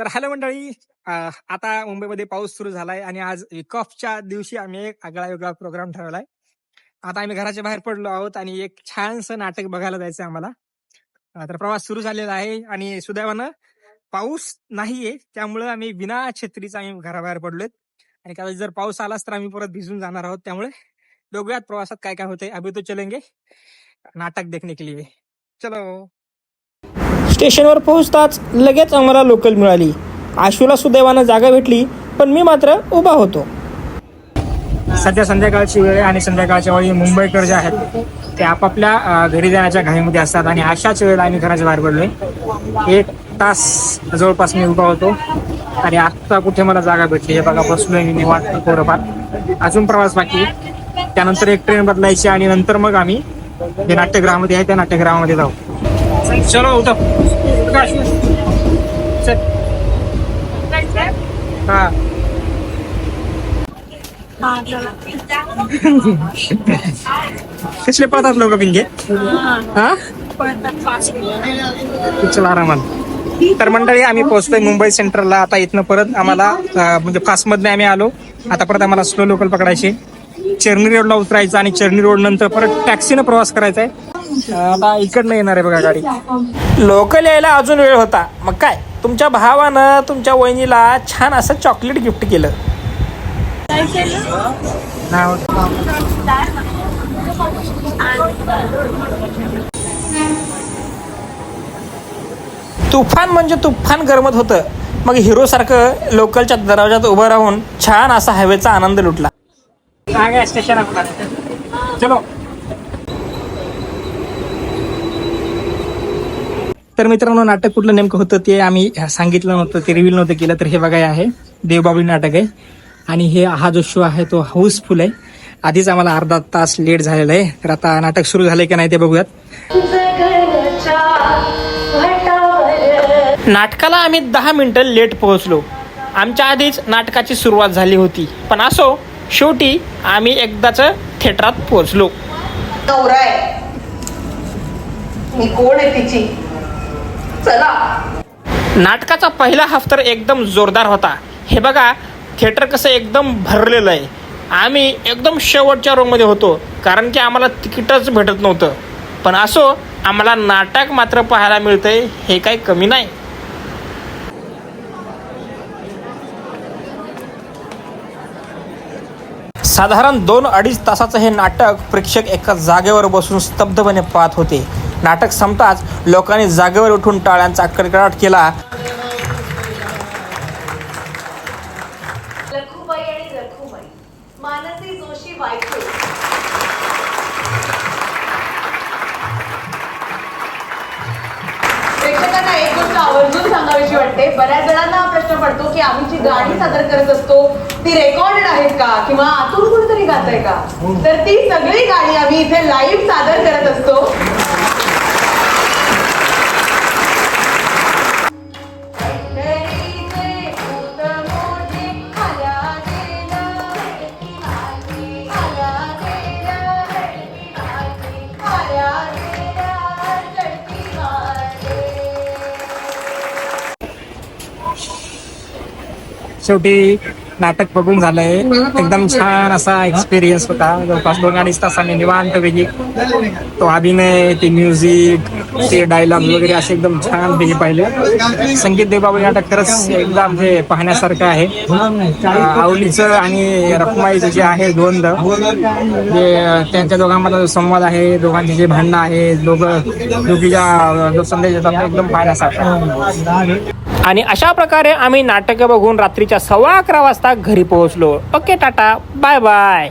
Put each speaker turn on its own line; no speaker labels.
तर हॅलो मंडळी आता मुंबईमध्ये पाऊस सुरू झालाय आणि आज week च्या दिवशी आम्ही एक आगळा वेगळा प्रोग्राम ठरवलाय. आता आम्ही घराच्या बाहेर पडलो आहोत आणि एक छानसं नाटक बघायला जायचं आम्हाला. तर प्रवास सुरू झालेला आहे आणि सुदैवानं पाऊस नाहीये त्यामुळे आम्ही बिना छत्रीचा आम्ही घराबाहेर पडलोय आणि कदाचित जर पाऊस आलाच तर आम्ही परत भिजून जाणार आहोत त्यामुळे बघूयात प्रवासात काय काय होतंय. अभि तो चलेंगे. नाटक देखने के लिए. चलो.
स्टेशनवर पोहोचताच लगेच आम्हाला लोकल मिळाली. आशूला सुदैवानं जागा भेटली पण मी मात्र उभा होतो.
सध्या संध्याकाळची वेळ आहे आणि संध्याकाळच्या वेळी मुंबईकर जे आहेत ते आपापल्या घरी जाण्याच्या घाईमध्ये असतात आणि अशाच वेळेला आम्ही घराच्या बाहेर पडलोय. एक तास जवळपास मी उभा होतो आणि आत्ता कुठे मला जागा भेटली हे बघा बसलोय मी निवांत थोडंफार. अजून प्रवास बाकी त्यानंतर एक ट्रेन बदलायची आणि नंतर मग आम्ही जे नाट्यगृहामध्ये आहे त्या नाट्यगृहामध्ये जाऊ. चलो उठो। चल. हा। कसले पाहतात लोक पिंगे हा। चला आरामात तर मंडळी आम्ही पोहोचतोय मुंबई सेंट्रलला. आता इथनं परत आम्हाला म्हणजे फास्ट आम्ही आलो. आता परत आम्हाला स्लो लोकल पकडायची. चेरनी रोडला उतरायचं आणि चेरनी रोड नंतर परत टॅक्सीनं प्रवास करायचा आहे आता इकडनं येणार आहे बघा गाडी.
लोकल यायला अजून वेळ होता. मग काय? तुमच्या भावानं तुमच्या वहिनीला छान असं चॉकलेट गिफ्ट केलं. तुफान म्हणजे तुफान गरमत होतं. मग हिरो सारखं लोकलच्या दरवाजात उभं राहून छान असा हवेचा आनंद लुटला.
स्टेशन चलो. तर मित्रांनो नाटक कुठलं नेमकं होतं ते आम्ही सांगितलं नव्हतं ते रिव्हील नव्हतं केलं तर हे बघा हे आहे देवबाबळी नाटक आहे. आणि हे हा जो शो आहे तो हाऊसफुल आहे. आधीच आम्हाला अर्धा तास लेट झालेला आहे. तर आता नाटक सुरू झालंय की नाही ते बघूयात.
नाटकाला आम्ही दहा मिनिटं लेट पोहोचलो. आमच्या आधीच नाटकाची सुरुवात झाली होती. पण असो शेवटी आम्ही एकदाच थिएटरात पोहोचलो.
मी कोण आहे तिची? चला.
नाटकाचा पहिला हफ्तर एकदम जोरदार होता. हे बघा थिएटर कसं एकदम भरलेलं आहे. आम्ही एकदम शेवटच्या रोमध्ये होतो कारण की आम्हाला तिकीटच भेटत नव्हतं. पण असो आम्हाला नाटक मात्र पाहायला मिळतंय हे काही कमी नाही. साधारण दोन अडीच तासाचं हे नाटक प्रेक्षक एका जागेवर बसून स्तब्धपणे पाहत होते. नाटक संपताच लोकांनी जागेवर उठून टाळ्यांचा कडकडाट केला.
प्रेक्षकांना एक आवर्जून सांगावीशी वाटते. बऱ्याच जणांना हा प्रश्न पडतो की आम्ही जी गाणी सादर करत असतो ती रेकॉर्डेड आहेत का? किंवा आतून कुठेतरी गात आहे का? तर ती सगळी गाणी आम्ही इथे लाईव्ह सादर करत असतो.
शेवटी नाटक बघून झालंय. एकदम छान असा एक्सपिरियन्स होता. जवळपास दोन अडीच तासांनी निवांत पैकी तो अभिनय ते म्युझिक ते डायलॉग वगैरे असे एकदम छान पैकी पाहिले. संगीत देवबाबळी नाटक खरंच एकदम हे पाहण्यासारखं आहे. आवलीचं आणि रखुमाईचं जे आहे द्वंद जे त्यांच्या दोघांमधला जो संवाद आहे दोघांचे जे भांडणं आहे दोघं दोघीच्या जो संदेश येतात तो एकदम पाहण्यासारखा.
आणि अशा प्रकारे आम्ही नाटकं बघून रात्रीच्या सव्वा अकरा वाजता घरी पोहोचलो. Okay tata. Bye bye.